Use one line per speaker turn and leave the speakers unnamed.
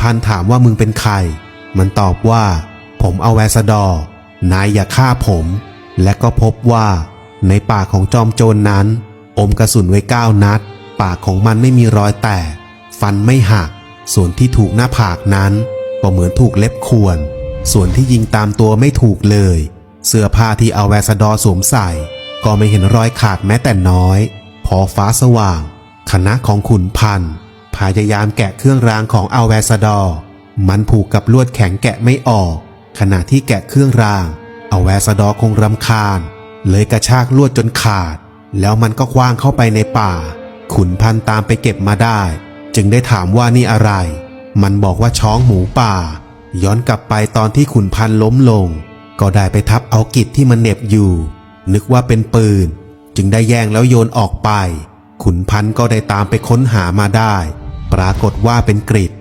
พันถามว่ามึงเป็นใคร มันตอบว่า ผมเอาแวสดอร์ นายอย่าฆ่าผม และก็พบว่า ในปากของจอมโจรนนั้น อมกระสุนไว้เก้านัด ปากของมันไม่มีรอยแตก ฟันไม่หัก ส่วนที่ถูกหน้าผากนั้น ก็เหมือนถูกเล็บข่วน ส่วนที่ยิงตามตัวไม่ถูกเลย เสื้อผ้าที่เอาแวสดอร์สวมใส่ ก็ไม่เห็นรอยขาดแม้แต่น้อย พอฟ้าสว่าง คณะของขุนพันธ์ พยายามแกะเครื่องรางของอัลแวสดอร์มันผูกกับลวดแข็งแกะไม่ออก ขณะที่แกะเครื่องรางอัลแวสดอร์คงรำคาญ เลยกระชากลวดจนขาด แล้วมันก็คว้างเข้าไปในป่า ขุนพันตามไปเก็บมาได้ จึงได้ถามว่านี่อะไร มันบอกว่าช้องหมูป่า ย้อนกลับไปตอนที่ขุนพันล้มลง ก็ได้ไปทับเอากิจที่มันเหน็บอยู่ นึกว่าเป็นปืน จึงได้แย่งแล้วโยนออกไปขุนพันก็ได้ตามไปค้นหามาได้ ปรากฏว่าเป็นกริด